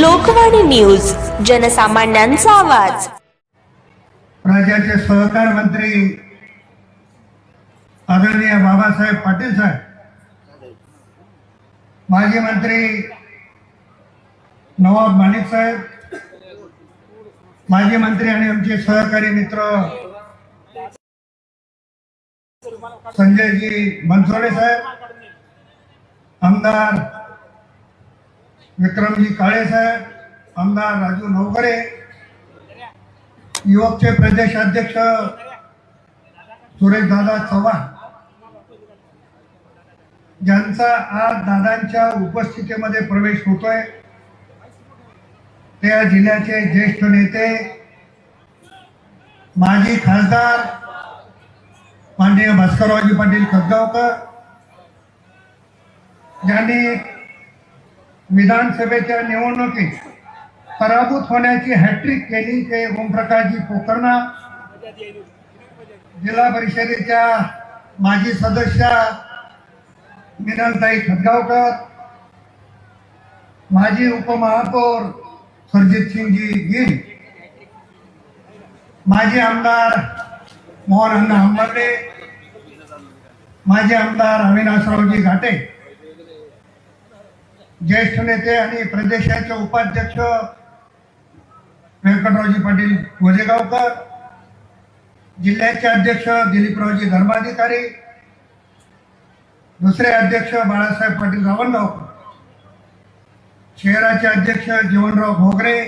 Lokvani news जनसामान्यांचा आवाज. राज्याचे सहकार मंत्री आदरणीय बाबासाहेब पाटील साहेब माजी मंत्री नवाब माणिक साहेब माजी मंत्री आणि आमचे सहकारी मित्र संजयजी बनसोडे साहेब आमदार विक्रमजी काळे साहेब आमदार राजू नवगरे युवकचे प्रदेश अध्यक्ष सुरेशदादा चव्हाण. ज्यांचा आज दादांच्या उपस्थितीमध्ये प्रवेश होतोय त्या जिल्ह्याचे ज्येष्ठ नेते माजी खासदार माननीय भास्कररावजी पाटील खदगावकर ज्यांनी विधानसभेच्या निवडणुकीत पराभूत होण्याची हॅट्रिक केली ते ओमप्रकाशजी पोकरणा जिल्हा परिषदेच्या माजी सदस्य मिनलताई खतगावकर माजी उपमहापौर सरजित सिंगजी गिल माजी आमदार मोहन अण्णा हंबर्डे माजी आमदार अविनाशरावजी घाटे. ज्येष्ठ नेते आणि प्रदेशाचे उपाध्यक्ष व्यंकटरावजी पाटील वजेगावकर जिल्ह्याचे अध्यक्ष दिलीपरावजी धर्माधिकारी दुसरे अध्यक्ष बाळासाहेब पाटील रावणगावकर शहराचे अध्यक्ष जीवनराव भोगरे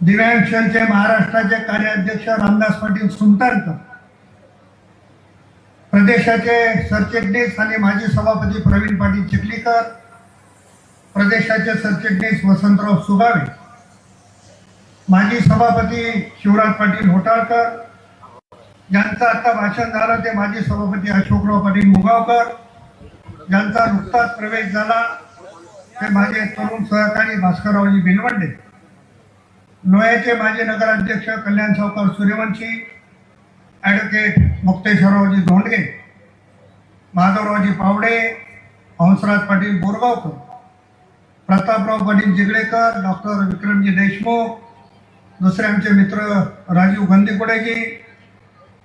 दिव्यांग महाराष्ट्राचे कार्याध्यक्ष रामदास पाटील सुंतारकर प्रदेशाचे सरचिटणीस आणि माजी सभापती प्रवीण पाटील चिखलीकर प्रदेशाचे सरचिटणीस वसंतराव सुगावे माजी सभापती शिवराज पाटील होटाळकर ज्यांचं आता भाषण झालं ते माजी सभापती अशोकराव पाटील मुगावकर ज्यांचा नुकताच प्रवेश झाला ते माझे तरुण सहकारी भास्कररावजी भिनवंडे लोह्याचे माजी नगराध्यक्ष कल्याण सावकार सूर्यवंशी ॲडव्होकेट मुक्तेश्वररावजी धोंडगे माधवरावजी पावडे हंसराज पाटील बोरगावकर प्रतापराव पाटील जिगळेकर डॉक्टर विक्रमजी देशमुख दुसरे आमचे मित्र राजीव गंदीकुडेजी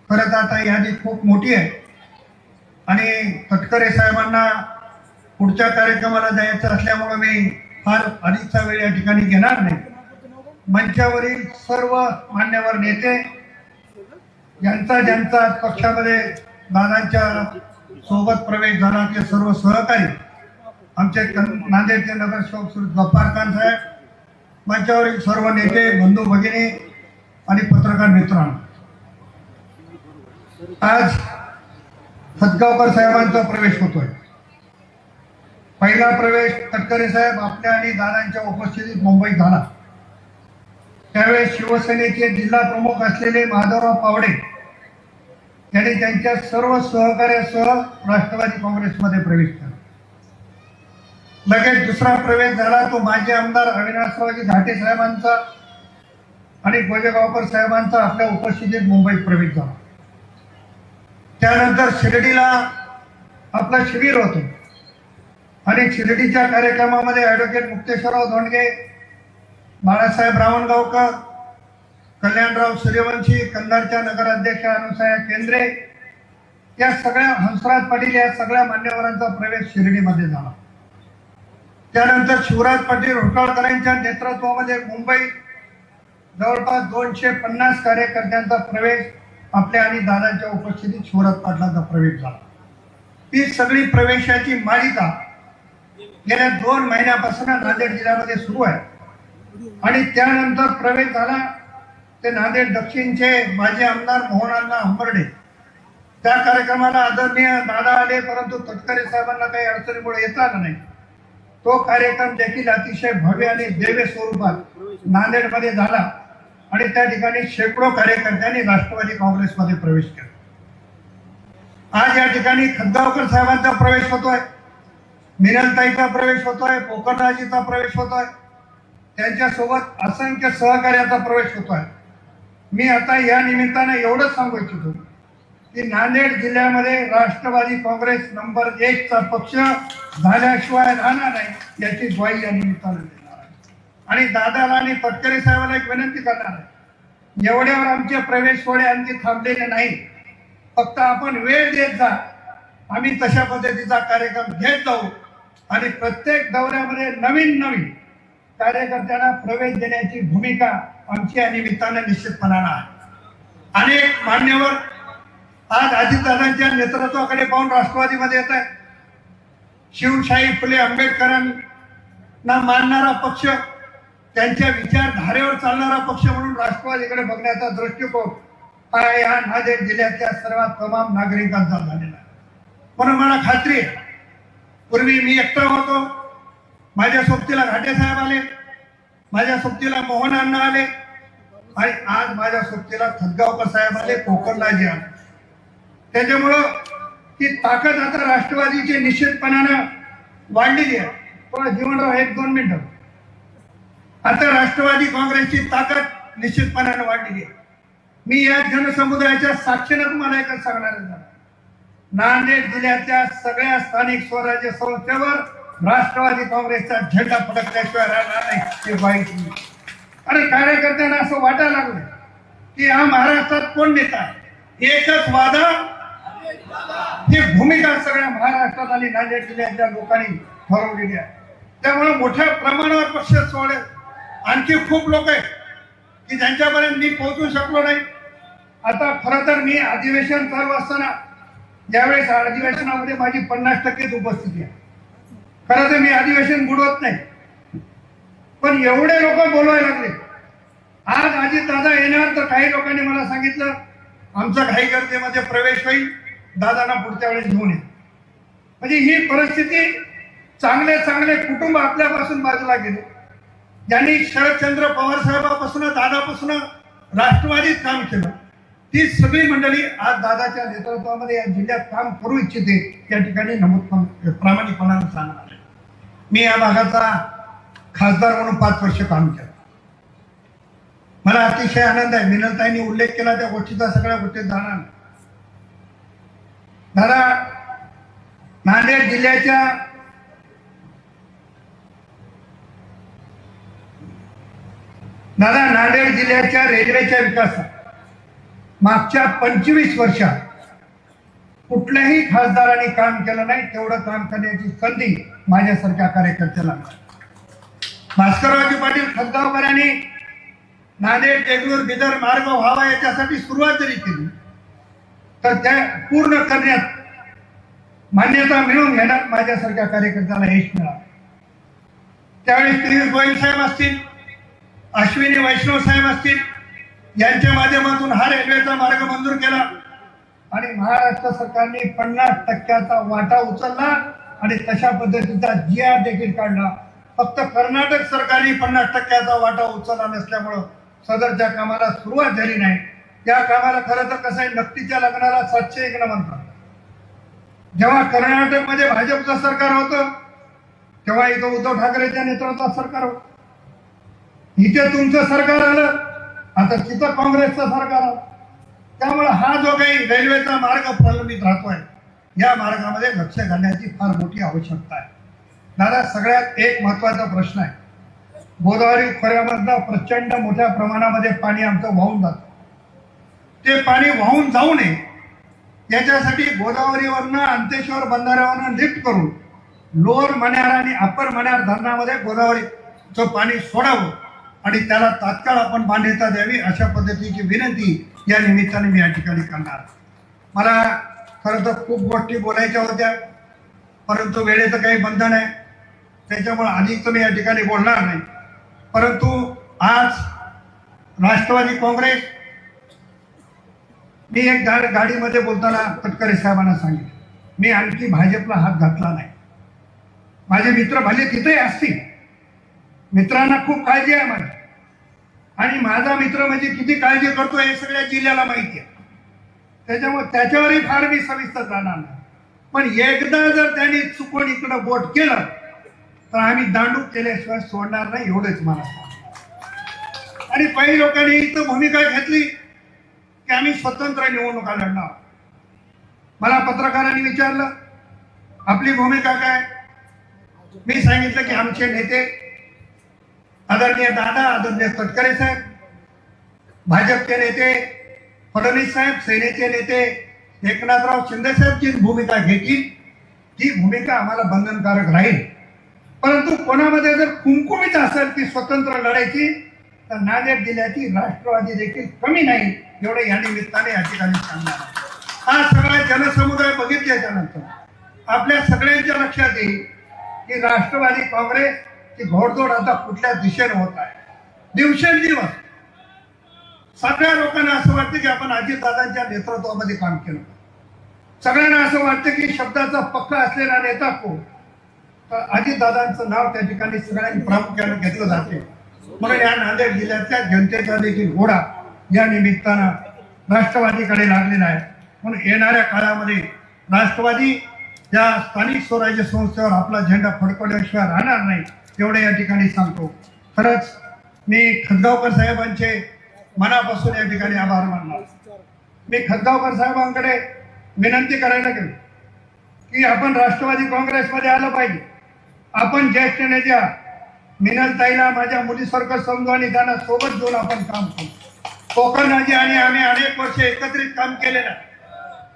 खरं तर आता यादी खूप मोठी आहे आणि तटकरे साहेबांना पुढच्या कार्यक्रमाला जायचं असल्यामुळं मी फार अधिकचा वेळ या ठिकाणी घेणार नाही मंचावरील सर्व मान्यवर नेते ज्यांचा ज्यांचा पक्षामध्ये दादांच्या सोबत प्रवेश झाला ते सर्व सहकारी. आमचे नांदेडचे नगरसेवक श्री खान साहेब मंचावरील सर्व नेते बंधू भगिनी आणि पत्रकार मित्रांनो. आज सदगावकर साहेबांचा प्रवेश होतोय. पहिला प्रवेश तटकरे साहेब आपल्या आणि दादांच्या उपस्थितीत मुंबईत झाला. त्यावेळेस शिवसेनेचे जिल्हा प्रमुख असलेले माधवराव पावडे यांनी त्यांच्या सर्व सहकार्यासह राष्ट्रवादी काँग्रेसमध्ये प्रवेश केला. लगेच दुसरा प्रवेश झाला तो माजी आमदार अविनाशरावजी घाटे साहेबांचा आणि गोजेगावकर साहेबांचा आपल्या उपस्थितीत मुंबईत प्रवेश झाला. त्यानंतर शिर्डीला आपलं शिबिर होतं. आणि शिर्डीच्या कार्यक्रमामध्ये ॲडव्होकेट मुक्तेश्वरराव धोंडगे बाळासाहेब रावणगावकर कल्याणराव सूर्यवंशी कंधारच्या नगराध्यक्ष अनुसया केंद्रे या सगळ्या हंसराज पाटील या सगळ्या मान्यवरांचा प्रवेश शिर्डीमध्ये झाला. त्यानंतर शिवराज पाटील होटाळकरांच्या नेतृत्वामध्ये मुंबई जवळपास दोनशे पन्नास कार्यकर्त्यांचा प्रवेश आपल्या आणि दादांच्या उपस्थितीत शिवराज पाटलांचा प्रवेश झाला. ही सगळी प्रवेशाची मालिका गेल्या दोन महिन्यापासून नांदेड जिल्ह्यामध्ये सुरू आहे. आणि त्यानंतर प्रवेश झाला. ते नांदेड दक्षिणचे माजी आमदार मोहनांना हंबर्डे. त्या कार्यक्रमाला आदरणीय दादा आले परंतु तटकरे साहेबांना काही अडचणीमुळे येता नाही. तो कार्यक्रम देखील अतिशय भव्य आणि देवे स्वरूपात नांदेडमध्ये झाला आणि त्या ठिकाणी शेकडो कार्यकर्त्यांनी राष्ट्रवादी काँग्रेसमध्ये प्रवेश केला. आज या ठिकाणी खद्गावकर साहेबांचा प्रवेश होतोय मिरनताईचा प्रवेश होतोय पोकरराजीचा प्रवेश होतोय. त्यांच्यासोबत असंख्य सहकार्याचा प्रवेश होतो आहे मी आता या निमित्ताने एवढंच सांगू इच्छितो की नांदेड जिल्ह्यामध्ये राष्ट्रवादी काँग्रेस नंबर एकचा पक्ष झाल्याशिवाय राहणार नाही याची ग्वाही या निमित्तानं देणार आहे. आणि दादाला आणि तटकरे साहेबाला एक विनंती करणार आहे. एवढ्यावर आमचे प्रवेश सोहळे आणखी थांबलेले नाही. फक्त आपण वेळ देत जा. आम्ही तशा पद्धतीचा कार्यक्रम घेत जाऊ. आणि प्रत्येक दौऱ्यामध्ये नवीन नवीन कार्यकर्त्यांना प्रवेश देण्याची भूमिका आमची या निमित्तानं निश्चितपणानं आहे. अनेक मान्यवर आज अजितदादांच्या नेतृत्वाकडे पाहून राष्ट्रवादीमध्ये येत आहे शिवशाही फुले आंबेडकरांना मानणारा पक्ष त्यांच्या विचारधारेवर चालणारा पक्ष म्हणून राष्ट्रवादीकडे बघण्याचा दृष्टिकोन हा या नांदेड जिल्ह्यातल्या सर्वात तमाम नागरिकांचा झालेला आहे. म्हणून मला खात्री आहे पूर्वी मी एकटा होतो माझ्या सोबतीला घाटे साहेब आले माझ्या सोबतीला मोहन अण्णा आले आणि आज माझ्या सोबतीला खतगावकर साहेब आले कोकणलाजी आले. त्याच्यामुळं ती ताकद आता राष्ट्रवादीची निश्चितपणानं वाढलेली आहे. थोडा जीवनराव एक दोन मिनिटं. आता राष्ट्रवादी काँग्रेसची ताकद निश्चितपणानं वाढलेली आहे. मी या जनसमुदायाच्या साक्षीनं तुम्हाला एकच सांगणार नांदेड जिल्ह्यातल्या सगळ्या स्थानिक स्वराज्य संस्थेवर राष्ट्रवादी काँग्रेसचा झेंडा फडकल्याशिवाय राहणार नाही ते वाईट आणि कार्यकर्त्यांना असं वाटायला लागलं की हा महाराष्ट्रात कोण नेता एकच वादा? ही भूमिका सगळ्या महाराष्ट्रात आणि नांदेड जिल्ह्यातल्या लोकांनी ठरवलेली आहे. त्यामुळे मोठ्या प्रमाणावर पक्ष सोडे आणखी खूप लोक आहेत की ज्यांच्यापर्यंत मी पोहोचू शकलो नाही. आता खरं तर मी अधिवेशन चालू असताना ज्यावेळेस अधिवेशनामध्ये माझी पन्नास टक्केच उपस्थिती आहे. खरं तर मी अधिवेशन बुडवत नाही. पण एवढे लोक बोलवायला लागले. आज अजित दादा येणार तर काही लोकांनी मला सांगितलं आमचा घाई गर्दीमध्ये प्रवेश होईल. दादांना पुढच्या वेळेस घेऊन ये. म्हणजे ही परिस्थिती चांगले चांगले कुटुंब आपल्यापासून बाजूला गेले. ज्यांनी शरदचंद्र पवार साहेबापासून दादापासून राष्ट्रवादीत काम केलं ती सगळी मंडळी आज दादाच्या नेतृत्वामध्ये या जिल्ह्यात काम करू इच्छिते या ठिकाणी नमूद प्रामाणिकपणानं सांगणार. मी या भागाचा खासदार म्हणून पाच वर्ष काम केलं. मला अतिशय आनंद आहे. मिनलताईंनी उल्लेख केला त्या गोष्टीचा सगळ्या गोष्टीत जाणार दादा नांदेड जिल्ह्याच्या दादा नांदेड जिल्ह्याच्या रेल्वेच्या विकासात मागच्या पंचवीस वर्षात कुठल्याही खासदारांनी काम केलं नाही तेवढं काम करण्याची संधी माझ्यासारख्या कार्यकर्त्याला मिळाली. भास्कररावजी पाटील खतगावकरांनी नांदेड देगलूर बिदर मार्ग व्हावा याच्यासाठी सुरुवात जरी केली तर त्या पूर्ण करण्यात मान्यता मिळून घेण्यात माझ्यासारख्या कार्यकर्त्याला यश मिळालं त्यावेळी पियुष गोयल साहेब असतील अश्विनी वैष्णव साहेब असतील यांच्या माध्यमातून हा रेल्वेचा मार्ग मंजूर केला आणि महाराष्ट्र सरकारने पन्नास टक्क्याचा वाटा उचलला आणि तशा पद्धतीचा जी आर देखील काढला. फक्त कर्नाटक सरकारने पन्नास टक्क्याचा वाटा उचलला नसल्यामुळं सदरच्या कामाला सुरुवात झाली नाही. त्या कामाला खरं तर कसं आहे नक्कीच्या लग्नाला सातशे एक म्हणतात जेव्हा कर्नाटकमध्ये भाजपचं सरकार होतं तेव्हा इथं उद्धव ठाकरेच्या नेतृत्वात सरकार होत. इथे तुमचं सरकार आलं आता तिथं काँग्रेसचं सरकार आलं. त्यामुळे हा जो काही रेल्वेचा मार्ग प्रलंबित राहतोय या मार्गामध्ये लक्ष घालण्याची फार मोठी आवश्यकता आहे. दादा सगळ्यात एक महत्त्वाचा प्रश्न आहे. गोदावरी खोऱ्यामधनं प्रचंड मोठ्या प्रमाणामध्ये पाणी आमचं वाहून जातं. ते पाणी वाहून जाऊ नये याच्यासाठी गोदावरीवरनं अंतेश्वर बंधाऱ्यावरनं लिफ्ट करून लोअर मण्यार आणि अप्पर मण्यार धरणामध्ये गोदावरीचं पाणी सोडावं आणि त्याला तात्काळ आपण मान्यता द्यावी अशा पद्धतीची विनंती या निमित्ताने मी या ठिकाणी करणार. मला खरं तर खूप गोष्टी बोलायच्या होत्या परंतु वेळेचं काही बंधन आहे. त्याच्यामुळे अधिक तर मी या ठिकाणी बोलणार नाही. परंतु आज राष्ट्रवादी काँग्रेस मी एक गाड गाडीमध्ये बोलताना तटकरे साहेबांना सांगितलं. मी आणखी भाजपला हात घातला नाही. माझे मित्र भले तिथे असतील. मित्रांना खूप काळजी आहे माझी. आणि माझा मित्र म्हणजे किती काळजी करतो हे सगळ्या जिल्ह्याला माहिती आहे. त्याच्यामुळे त्याच्यावरही फार मी सविस्तर जाणार नाही. पण एकदा जर त्यांनी चुकून इकडं बोट केलं तर आम्ही दांडू केल्याशिवाय सोडणार नाही एवढंच मला आणि काही लोकांनी इथं भूमिका घेतली की आम्ही स्वतंत्र निवडणुका लढणार. मला पत्रकारांनी विचारलं आपली भूमिका काय? मी सांगितलं की आमचे नेते आदरणीय दादा आदरणीय तटकरे साहेब भाजपचे नेते फडणवीस साहेब सेनेचे नेते एकनाथराव शिंदे जी भूमिका घेतील. ती भूमिका आम्हाला बंधनकारक राहील. परंतु कोणामध्ये जर कुमकुमीत असेल ती स्वतंत्र लढायची तर नांदेड जिल्ह्याची राष्ट्रवादी देखील कमी नाही एवढे या निमित्ताने या ठिकाणी सांगणार हा सगळा जनसमुदाय बघितल्याच्या नंतर आपल्या सगळ्यांच्या लक्षात येईल की राष्ट्रवादी काँग्रेस ची घोडदौड आता कुठल्या दिशेने होत आहे. दिवसेंदिवस सगळ्या लोकांना असं वाटतं की आपण अजितदादांच्या नेतृत्वामध्ये काम केलं. सगळ्यांना असं वाटतं की शब्दाचा पक्का असलेला नेता कोण? तर अजितदादांचं नाव त्या ठिकाणी सगळ्यांनी प्रामुख्याने घेतलं जाते. म्हणून या नांदेड जिल्ह्यातल्या जनतेचा देखील घोडा या निमित्तानं राष्ट्रवादीकडे लागलेला आहे. म्हणून येणाऱ्या काळामध्ये राष्ट्रवादी या स्थानिक स्वराज्य संस्थेवर आपला झेंडा फडकवल्याशिवाय राहणार नाही एवढं या ठिकाणी सांगतो. खरंच मी खदगावकर साहेबांचे मनापासून या ठिकाणी आभार मानणार. मी खदगावकर साहेबांकडे विनंती करायला गेलो की आपण राष्ट्रवादी काँग्रेसमध्ये आलं पाहिजे. आपण ज्येष्ठ नेत्या मिनलताईला माझ्या मुलीसारखं समजू आणि त्यांना सोबत घेऊन आपण काम करू. कोकणराजी आणि आम्ही अनेक वर्ष एकत्रित काम केलेलं आहे.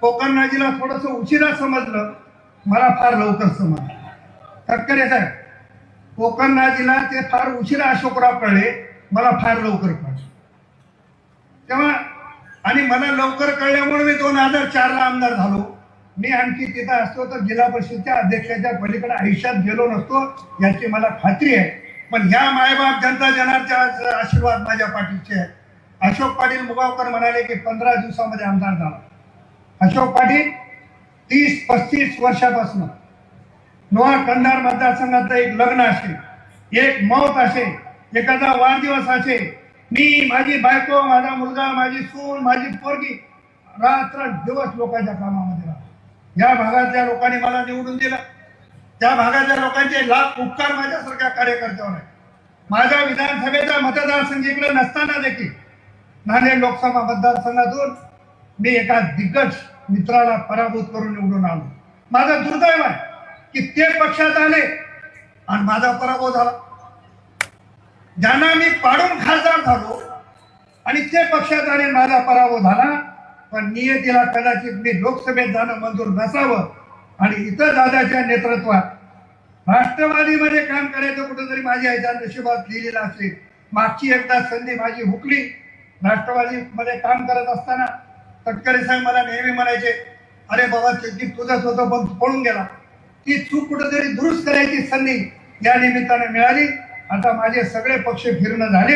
कोकण राजीला थोडस उशिरा समजलं मला फार लवकर समजलं. तटकरे साहेब कोकण राजीला ते फार उशिरा अशोकराव कळले मला फार लवकर कळले. तेव्हा आणि मला लवकर कळल्यामुळे मी दोन हजार चारला आमदार झालो. मी आणखी तिथं असतो तर जिल्हा परिषदच्या अध्यक्षाच्या पलीकडे आयुष्यात गेलो नसतो याची मला खात्री आहे. पण ह्या मायबाप जनता जनारच्या आशीर्वाद माझ्या पाठीचे आहे. अशोक पाटील मुगावकर म्हणाले की पंधरा दिवसामध्ये आमदार झाला. अशोक पाटील तीस पस्तीस वर्षापासून लोहा कंधार मतदारसंघाचं एक लग्न असेल एक मौत असे एखादा वाढदिवस असे मी माझी बायको माझा मुलगा माझी सून माझी पोरगी रात्र दिवस लोकांच्या कामामध्ये राहतो. या भागातल्या लोकांनी मला निवडून दिलं. त्या भागातल्या लोकांचे लाख उपकार माझ्यासारख्या कार्यकर्त्यावर आहे माझ्या विधानसभेचा मतदारसंघ इकडे नसताना देखील नांदेड लोकसभा मतदारसंघातून मी एका दिग्गज मित्राला पराभूत करून निवडून आलो माझं दुर्दैव आहे. की ते पक्षात आले आणि माझा पराभव झाला. ज्यांना मी पाडून खासदार झालो आणि ते पक्षात आले माझा पराभव झाला पण नियतीला कदाचित मी लोकसभेत जाणं मंजूर नसावं आणि इतर दादाच्या नेतृत्वात राष्ट्रवादीमध्ये काम करायचं कुठंतरी माझ्या याच्या नशिबात लिहिलेलं असेल. मागची एकदा संधी माझी हुकली. राष्ट्रवादीमध्ये काम करत असताना तटकरे साहेब मला नेहमी म्हणायचे अरे बाबा तुझंच होतं पण तू पळून गेला. ती चूक कुठेतरी दुरुस्त करायची संधी या निमित्ताने मिळाली. आता माझे सगळे पक्ष फिरणं झाले.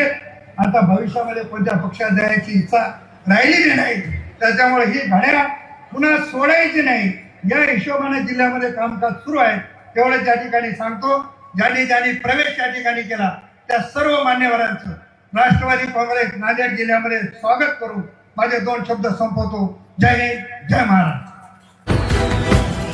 आता भविष्यामध्ये कोणत्या पक्षात जायची इच्छा राहिलेली नाही. त्याच्यामुळे ही घड्या पुन्हा सोडायची नाही. या हिशोबाने जिल्ह्यामध्ये कामकाज सुरू आहे. तेवढं त्या ठिकाणी सांगतो ज्यांनी ज्यांनी प्रवेश त्या ठिकाणी केला त्या सर्व मान्यवरांचं. राष्ट्रवादी काँग्रेस नांदेड जिल्ह्यामध्ये स्वागत करून माझे दोन शब्द संपवतो. जय हिंद जय महाराष्ट्र.